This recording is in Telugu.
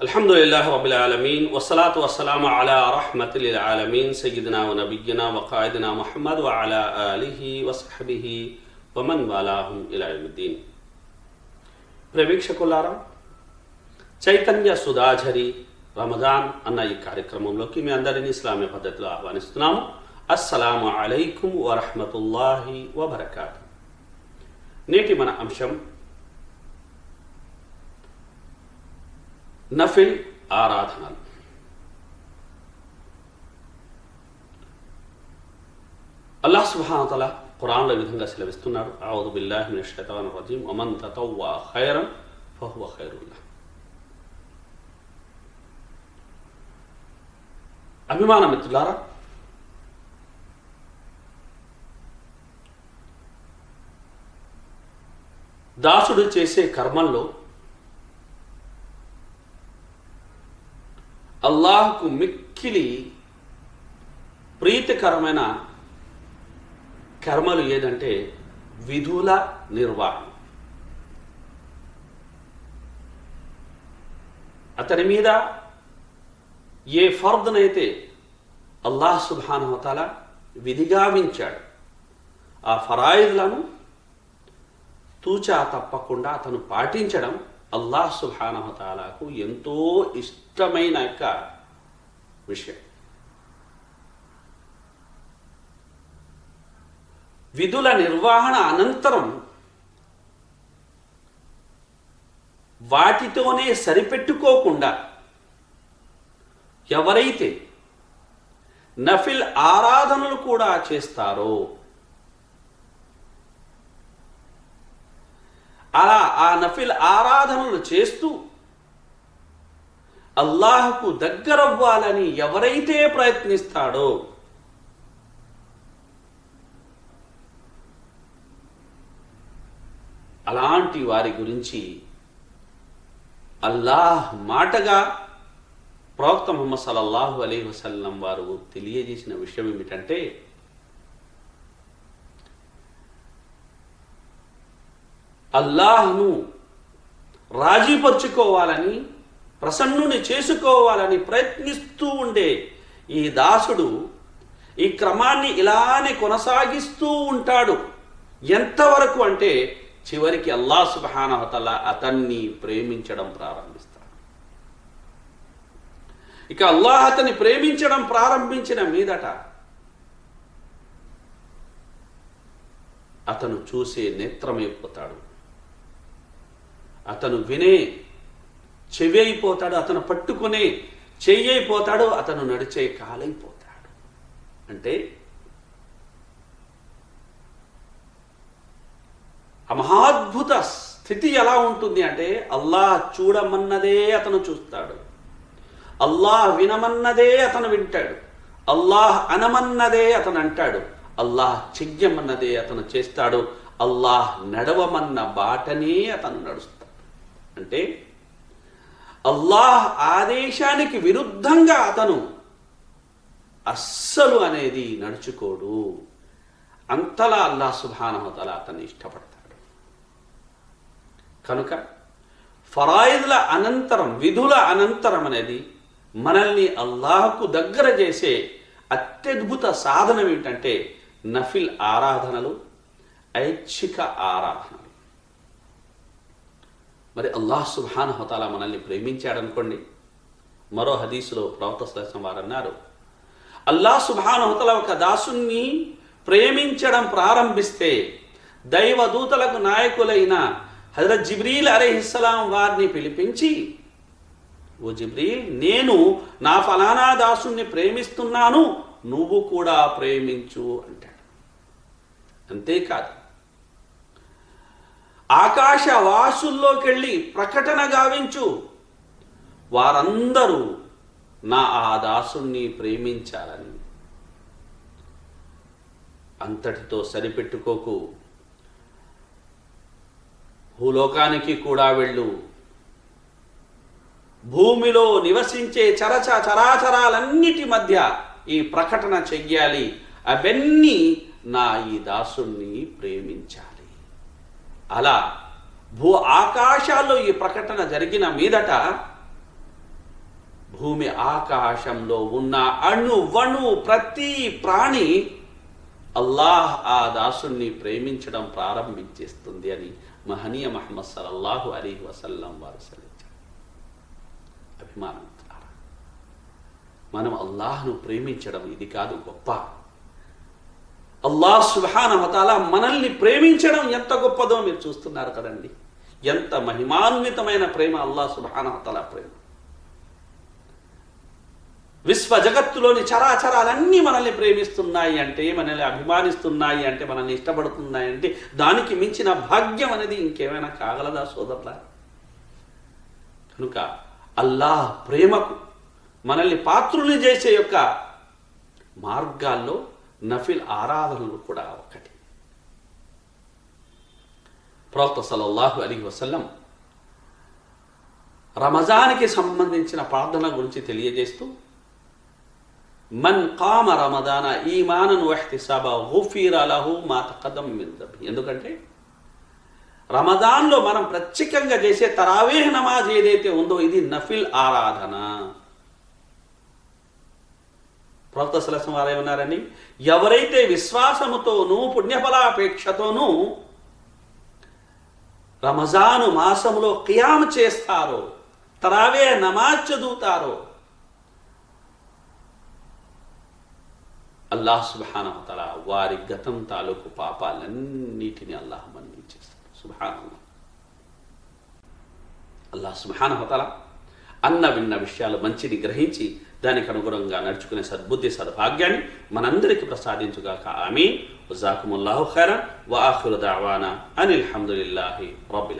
الحمد لله رب العالمين والصلاة والسلام على رحمة للعالمين سيدنا ونبينا وقائدنا محمد وعلى آله وصحبه ومن والاهم إلى يوم الدين ప్రేక్షకులారా చైతన్య సుధాఝరి రమజాన్ అన్న ఈ కార్యక్రమంలోకి మీ అందరినీ ఇస్లామీ పద్ధతిలో ఆహ్వానిస్తున్నాము అస్సలాము అలైకుం వరహమతుల్లాహి వబర్కాతు నేటి మన అంశం నఫిల్ ఆరాధనలు. అల్లాహ్ సుబ్హానతల ఖురాన్లో విధంగా సెలవిస్తున్నాడు. ఆవుదు బిల్లాహి మినష్ రజీం అమన్ తతవ్వా ఖైరం ఫహువ ఖైరుల్లా అభిమాన మిత్రులారా దాసుడు చేసే కర్మల్లో అల్లాహ్కు మిక్కిలి ప్రీతికరమైన కర్మలు ఏదంటే విధుల నిర్వహణ. అతని మీద ఏ ఫర్ద్నైతే అల్లాహ్ సుబానవతాల విధిగావించాడు ఆ ఫరాయిద్లను తూచా తప్పకుండా అతను పాటించడం అల్లాహ్ సుబానహతాలకు ఎంతో ఇష్టమైన యొక్క విషయం విధుల నిర్వహణ అనంతరం వాటితోనే సరిపెట్టుకోకుండా ఎవరైతే నఫిల్ ఆరాధనలు కూడా చేస్తారో అలా ఆ నఫిల్ ఆరాధనలు చేస్తూ అల్లాహకు దగ్గరవ్వాలని ఎవరైతే ప్రయత్నిస్తాడో అలాంటి వారి గురించి అల్లాహ్ మాటగా ప్రవక్త ముహమ్మద్ సలల్లాహు అలీ వసల్లం వారు తెలియజేసిన విషయం ఏమిటంటే అల్లాహ్ను రాజీపరుచుకోవాలని ప్రసన్నుని చేసుకోవాలని ప్రయత్నిస్తూ ఉండే ఈ దాసుడు ఈ క్రమాన్ని ఇలానే కొనసాగిస్తూ ఉంటాడు. ఎంతవరకు అంటే చివరికి అల్లా సుబహానహతల అతన్ని ప్రేమించడం ప్రారంభిస్తాడు. ఇక అల్లాహ్ అతన్ని ప్రేమించడం ప్రారంభించిన మీదట అతను చూసే నేత్రమైపోతాడు. అతను వినే చెవి అయిపోతాడు అతను పట్టుకునే చెయ్యి అయిపోతాడు అతను నడిచే కాలైపోతాడు. అంటే ఆ మహాద్భుత స్థితి ఎలా ఉంటుంది అంటే అల్లాహ్ చూడమన్నదే అతను చూస్తాడు. అల్లాహ్ వినమన్నదే అతను వింటాడు. అల్లాహ్ అనమన్నదే అతను అంటాడు. అల్లాహ్ చెయ్యమన్నదే అతను చేస్తాడు. అల్లాహ్ నడవమన్న బాటనే అతను నడుస్తాడు. అంటే అల్లాహ్ ఆదేశానికి విరుద్ధంగా అతను అస్సలు అనేది నడుచుకోడు. అంతలా అల్లాహ్ సుభానహతల అతన్ని ఇష్టపడతాడు. కనుక ఫరాయిదుల అనంతరం విధుల అనంతరం అనేది మనల్ని అల్లాహకు దగ్గర చేసే అత్యద్భుత సాధనం ఏంటంటే నఫిల్ ఆరాధనలు ఐచ్ఛిక ఆరాధనలు. మరి అల్లాహ్ సుబ్హాన్ హతాల మనల్ని ప్రేమించాడనుకోండి మరో హదీసులో ప్రవక్త సదస్యం వారు అన్నారు అల్లాహ్ సుబ్హాన్ హోతల ఒక దాసుని ప్రేమించడం ప్రారంభిస్తే దైవదూతలకు నాయకులైన హజరత్ జిబ్రీల్ అలీహిస్సలాం వారిని పిలిపించి ఓ జిబ్రీల్ నేను నా ఫలానా దాసుని ప్రేమిస్తున్నాను నువ్వు కూడా ప్రేమించు అంటాడు. అంతేకాదు ఆకాశ వాసుల్లోకెళ్ళి ప్రకటన గావించు. వారందరూ నా ఆ దాసుణ్ణి ప్రేమించాలని. అంతటితో సరిపెట్టుకోకు. భూలోకానికి కూడా వెళ్ళు. భూమిలో నివసించే చరచ చరాచరాలన్నిటి మధ్య ఈ ప్రకటన చెయ్యాలి. అవన్నీ నా ఈ దాసుణ్ణి ప్రేమించాలి. అలా భూ ఆకాశాల్లో ఈ ప్రకటన జరిగిన మీదట భూమి ఆకాశంలో ఉన్న అణు వణు ప్రతి ప్రాణి అల్లాహ్ ఆ దాసుని ప్రేమించడం ప్రారంభించేస్తుంది అని మహనీయ మహమ్మద్ సలల్లాహు అలీ వసల్లం వారు సెలవించారు అభిమానం మనం అల్లాహ్ను ప్రేమించడం ఇది కాదు గొప్ప అల్లాహ్ మతాల మనల్ని ప్రేమించడం ఎంత గొప్పదో మీరు చూస్తున్నారు కదండి. ఎంత మహిమాన్వితమైన ప్రేమ అల్లాహ్ మతాల ప్రేమ. విశ్వ జగత్తులోని చరాచరాలన్నీ మనల్ని ప్రేమిస్తున్నాయి అంటే మనల్ని అభిమానిస్తున్నాయి అంటే మనల్ని ఇష్టపడుతున్నాయి అంటే దానికి మించిన భాగ్యం అనేది ఇంకేమైనా కాగలదా సోదరులా కనుక అల్లాహ్ ప్రేమకు మనల్ని పాత్రుల్ని చేసే యొక్క మార్గాల్లో నఫిల్ ఆరాధనలు కూడా ఒకటి. ప్రవక్త సలల్లాహు అలీ వసల్లం రమజానికి సంబంధించిన ప్రార్థన గురించి తెలియజేస్తూ మన్ కామ రమదాన ఈమానన్ వహ్తిసాబ గుఫీర లహు మా తకదం ఎందుకంటే రమదాన్లో మనం ప్రత్యేకంగా చేసే తరావేహ్ నమాజ్ ఏదైతే ఉందో ఇది నఫిల్ ఆరాధన. ప్రవక్త సలసం ఉన్నారని ఎవరైతే విశ్వాసముతోనూ పుణ్యఫలాపేక్షతోనూ రమజాను మాసంలో ఖియామ్ చేస్తారో తరావే నమాజ్ చదువుతారో అల్లాహ్ సుబానవతల వారి గతం తాలూకు పాపాలన్నిటిని అల్లాహ్ మన్నించేస్తాడు సుబానల్లా అల్లాహ్ సుబానవతల అన్న విన్న విషయాలు మంచిని గ్రహించి దానికి అనుగుణంగా నడుచుకునే సద్బుద్ధి సద్భాగ్యాన్ని మనందరికీ ప్రసాదించుగాక. ఆమె జాకుముల్లాహు ఖైరా వాహుల దావానా. అనిల్ హమ్దులిల్లాహి రబ్బిల్